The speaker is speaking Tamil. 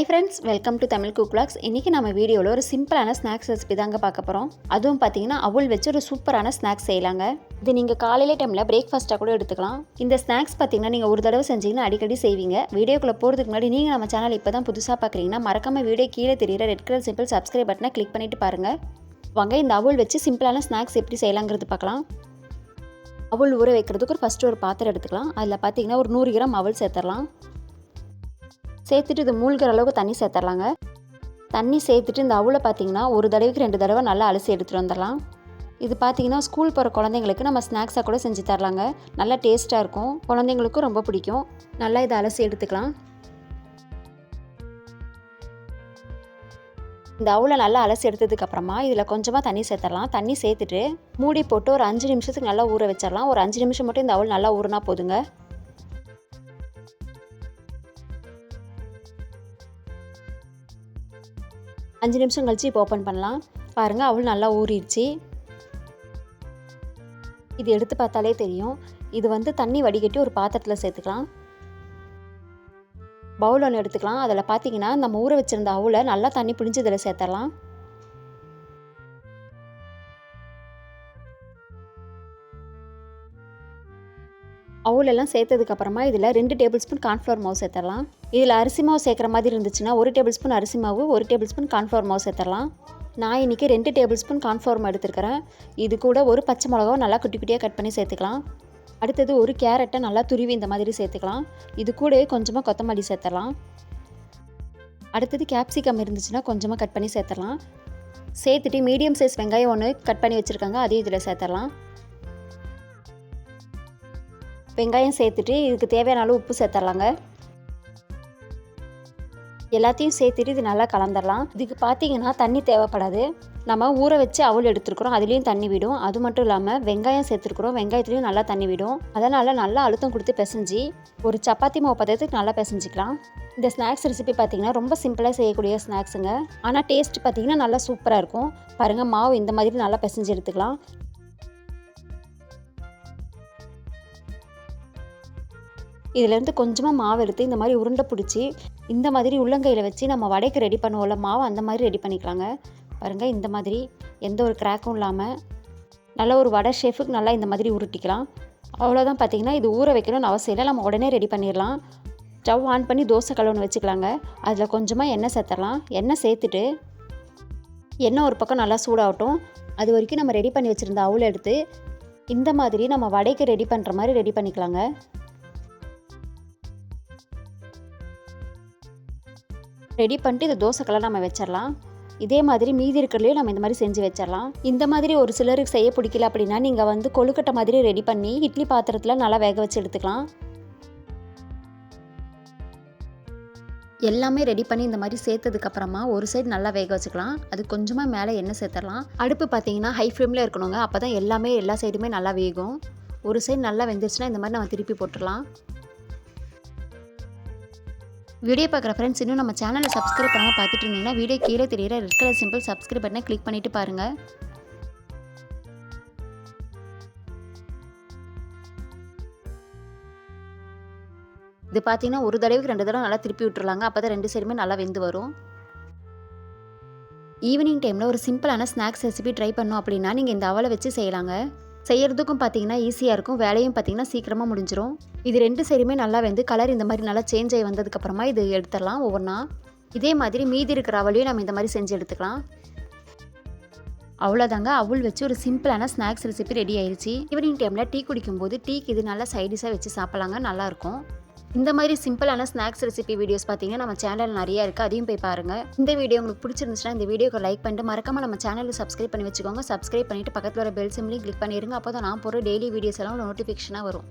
Hi friends welcome to Tamil cook vlogs. இன்றைக்கி நம்ம வீடியோவில் ஒரு சிம்பிளான ஸ்நாக்ஸ் ரெசிபி தாங்க பார்க்க போகிறோம் அதுவும் பார்த்தீங்கன்னா அவள் வச்சு ஒரு சூப்பரான ஸ்நாக்ஸ் செய்யலாங்க. இது நீங்கள் காலையில டைமில் பிரேக்ஃபாஸ்ட்டாக கூட எடுத்துக்கலாம். இந்த ஸ்நாக்ஸ் பார்த்தீங்கன்னா நீங்கள் ஒரு தடவை செஞ்சீங்கன்னா அடிக்கடி செய்வீங்க. வீடியோக்குள்ளே போகிறதுக்கு முன்னாடி நீங்கள் நம்ம சேனல் இப்போ தான் புதுசாக பார்க்குறீங்கன்னா மறக்காம வீடியோ கீழே தெரியுற ரெட் கலர் சிம்பிள் சப்ஸ்கிரைப் பட்டனை கிளிக் பண்ணிட்டு பாருங்கள் வாங்க இந்த அவள் வச்சு சிம்பிளான ஸ்நாக்ஸ் எப்படி செய்யலாங்கிறது பார்க்கலாம். அவள் ஊற வைக்கிறதுக்கு ஒரு ஃபஸ்ட்டு ஒரு பாத்திரம் எடுத்துக்கலாம். அதில் பார்த்தீங்கன்னா ஒரு நூறு கிராம் அவள் சேர்த்துடலாம். சேர்த்துட்டு இது மூழ்கிற அளவுக்கு தண்ணி சேர்த்துடலாங்க. தண்ணி சேர்த்துட்டு இந்த அவுளை பார்த்தீங்கன்னா ஒரு தடவைக்கு ரெண்டு தடவை நல்லா அலசி எடுத்துகிட்டு வந்துடலாம். இது பார்த்தீங்கன்னா ஸ்கூல் போகிற குழந்தைங்களுக்கு நம்ம ஸ்நாக்ஸாக கூட செஞ்சு தரலாங்க. நல்லா டேஸ்ட்டாக இருக்கும். குழந்தைங்களுக்கும் ரொம்ப பிடிக்கும். நல்லா இதை அலசி எடுத்துக்கலாம். இந்த அவுளை நல்லா அலசி எடுத்ததுக்கப்புறமா இதில் கொஞ்சமாக தண்ணி சேர்த்துடலாம். தண்ணி சேர்த்துட்டு மூடி போட்டு ஒரு அஞ்சு நிமிஷத்துக்கு நல்லா ஊற வச்சிடலாம். ஒரு அஞ்சு நிமிஷம் மட்டும் இந்த அவுள் நல்லா ஊறினா போதுங்க. அஞ்சு நிமிஷம் கழித்து இப்போ ஓப்பன் பண்ணலாம். பாருங்கள் அவள் நல்லா ஊறிடுச்சு. இது எடுத்து பார்த்தாலே தெரியும். இது வந்து தண்ணி வடிகட்டி ஒரு பாத்திரத்தில் சேர்த்துக்கலாம். பவுல் ஒன்று எடுத்துக்கலாம். அதில் பார்த்தீங்கன்னா நம்ம ஊற வச்சுருந்த அவுளை நல்லா தண்ணி பிடிஞ்சதில் சேர்த்துடலாம் அவுலெல்லாம் சேர்த்ததுக்கு அப்புறமா இதில் ரெண்டு டேபிள் ஸ்பூன் கார்ன்ஃப்ளவர் மாவு சேர்த்துடலாம் இதில் அரிசி மாவு சேர்க்குற மாதிரி இருந்துச்சுன்னா ஒரு டேபிள் ஸ்பூன் அரிசி மாவு ஒரு டேபிள் ஸ்பூன் கார்ன்ஃப்ளவர் மாவு சேர்த்துடலாம் நான் இன்றைக்கி ரெண்டு டேபிள் ஸ்பூன் கார்ன்ஃப்ளவர் மாவு எடுத்துருக்கிறேன். இது கூட ஒரு பச்சை மிளகாவை நல்லா குட்டி குட்டியாக கட் பண்ணி சேர்த்துக்கலாம். அடுத்தது ஒரு கேரட்டை நல்லா துருவி இந்த மாதிரி சேர்த்துக்கலாம். இது கூட கொஞ்சமாக கொத்தமல்லி சேர்த்துடலாம் அடுத்தது கேப்சிகம் இருந்துச்சுன்னா கொஞ்சமாக கட் பண்ணி சேர்த்துடலாம் சேர்த்துட்டு மீடியம் சைஸ் வெங்காயம் ஒன்று கட் பண்ணி வச்சுருக்காங்க அதையும் இதில் சேர்த்துடலாம் வெங்காயம் சேர்த்துட்டு இதுக்கு தேவையான அளவு உப்பு சேர்த்துடலாங்க எல்லாத்தையும் சேர்த்துட்டு இது நல்லா கலந்துடலாம் இதுக்கு பார்த்தீங்கன்னா தண்ணி தேவைப்படாது. நம்ம ஊற வச்சு அவல் எடுத்துருக்குறோம். அதுலேயும் தண்ணி விடும். அது மட்டும் இல்லாமல் வெங்காயம் சேர்த்துருக்குறோம். வெங்காயத்துலேயும் நல்லா தண்ணி விடும். அதனால் நல்லா அழுத்தம் கொடுத்து பிசைஞ்சு ஒரு சப்பாத்தி மாவு பதத்துக்கு நல்லா பிசைஞ்சிக்கலாம். இந்த ஸ்நாக்ஸ் ரெசிபி பார்த்தீங்கன்னா ரொம்ப சிம்பிளாக செய்யக்கூடிய ஸ்நாக்ஸுங்க. ஆனால் டேஸ்ட் பார்த்தீங்கன்னா நல்லா சூப்பராக இருக்கும். பாருங்கள் மாவு இந்த மாதிரி நல்லா பிசைஞ்சு எடுத்துக்கலாம். இதுலேருந்து கொஞ்சமாக மாவு எடுத்து இந்த மாதிரி உருண்டை பிடிச்சி இந்த மாதிரி உள்ளங்கையில் வச்சு நம்ம வடைக்கு ரெடி பண்ணுவோம்ல மாவு அந்த மாதிரி ரெடி பண்ணிக்கலாங்க. பாருங்கள் இந்த மாதிரி எந்த ஒரு கிராக்கும் இல்லாமல் நல்ல ஒரு வடை ஷேஃபுக்கு நல்லா இந்த மாதிரி உருட்டிக்கலாம். அவ்வளோதான் பார்த்தீங்கன்னா இது ஊற வைக்கணும்னு அவசியம் இல்லை. நம்ம உடனே ரெடி பண்ணிடலாம். ஸ்டவ் ஆன் பண்ணி தோசை கழுவுன்னு வச்சுக்கலாங்க. அதில் கொஞ்சமாக எண்ணெய் சேர்த்துடலாம். எண்ணெய் சேர்த்துட்டு எண்ணெய் ஒரு பக்கம் நல்லா சூடாகட்டும். அது வரைக்கும் நம்ம ரெடி பண்ணி வச்சுருந்த அவுள் எடுத்து இந்த மாதிரி நம்ம வடைக்கு ரெடி பண்ணுற மாதிரி ரெடி பண்ணிக்கலாங்க. ரெடி பண்ணிட்டு இந்த தோசைக்கெல்லாம் நம்ம வச்சிடலாம் இதே மாதிரி மீதி இருக்கிறதுலையும் நம்ம இந்த மாதிரி செஞ்சு வச்சிடலாம் இந்த மாதிரி ஒரு சிலருக்கு செய்ய பிடிக்கல அப்படின்னா நீங்கள் வந்து கொழுக்கட்டை மாதிரி ரெடி பண்ணி இட்லி பாத்திரத்தில் நல்லா வேக வச்சு எடுத்துக்கலாம். எல்லாமே ரெடி பண்ணி இந்த மாதிரி சேர்த்ததுக்கப்புறமா ஒரு சைடு நல்லா வேக வச்சுக்கலாம். அது கொஞ்சமாக மேலே எண்ணெய் சேர்த்துடலாம் அடுப்பு பார்த்தீங்கன்னா ஹை ஃப்ளேமில் இருக்கணுங்க. அப்போ தான் எல்லாமே எல்லா சைடுமே நல்லா வேகும். ஒரு சைடு நல்லா வெந்துருச்சுன்னா இந்த மாதிரி நம்ம திருப்பி போட்டுடலாம் வீடியோ பார்க்குற ஃப்ரெண்ட்ஸ் இன்னும் நம்ம சேனலை சப்ஸ்கிரைப் பண்ணாமல் பார்த்துட்டு இருந்தீங்கன்னா வீடியோ கீழே தெரியிற ரெட் கலர் சிம்பிள் சப்ஸ்கிரைப் பட்டனை கிளிக் பண்ணிவிட்டு பாருங்கள் இது பார்த்தீங்கன்னா ஒரு தடவைக்கு ரெண்டு தடவை நல்லா திருப்பி விட்டுருலாங்க. அப்போ தான் ரெண்டு சைடுமே நல்லா வெந்து வரும். ஈவினிங் டைமில் ஒரு சிம்பிளான ஸ்நாக்ஸ் ரெசிபி ட்ரை பண்ணோம் அப்படின்னா நீங்கள் இந்த அவலை வச்சு செய்யலாங்க. செய்கிறதுக்கும் பார்த்தீங்கன்னா ஈஸியாக இருக்கும். வேலையும் பார்த்தீங்கன்னா சீக்கிரமாக முடிஞ்சிடும் இது ரெண்டு சைடுமே நல்லா வந்து கலர் இந்த மாதிரி நல்லா சேஞ்ச் ஆகி வந்ததுக்கப்புறமா இது எடுத்துடலாம் ஒவ்வொன்றா இதே மாதிரி மீதி இருக்கிற அவளையும் நம்ம இந்த மாதிரி செஞ்சு எடுத்துக்கலாம். அவ்வளோதாங்க அவள் வச்சு ஒரு சிம்பிளான ஸ்நாக்ஸ் ரெசிபி ரெடி ஆயிடுச்சு ஈவினிங் டைமில் டீ குடிக்கும்போது டீக்கு இது நல்லா சைடிஷாக வச்சு சாப்பிட்லாங்க. நல்லாயிருக்கும் இந்த மாதிரி சிம்பிளான ஸ்நாக்ஸ் ரெசிபி வீடியோஸ் பார்த்தீங்கன்னா நம்ம சேனல் நிறைய இருக்குது அதையும் போய் பாருங்கள் இந்த வீடியோ உங்களுக்கு பிடிச்சிருந்துச்சுன்னா இந்த வீடியோக்கு லைக் பண்ணிட்டு மறக்காம நம்ம சேனலில் சப்ஸ்கிரைப் பண்ணி வச்சுக்கோங்க. சப்ஸ்கிரைப் பண்ணிட்டு பக்கத்தில் வர பெல் சிம்லையும் கிளிக் பண்ணிடுங்க. அப்போ தான் நான் போகிற டெய்லி வீடியோஸ் எல்லாம் நோட்டிஃபிகேஷனாக வரும்.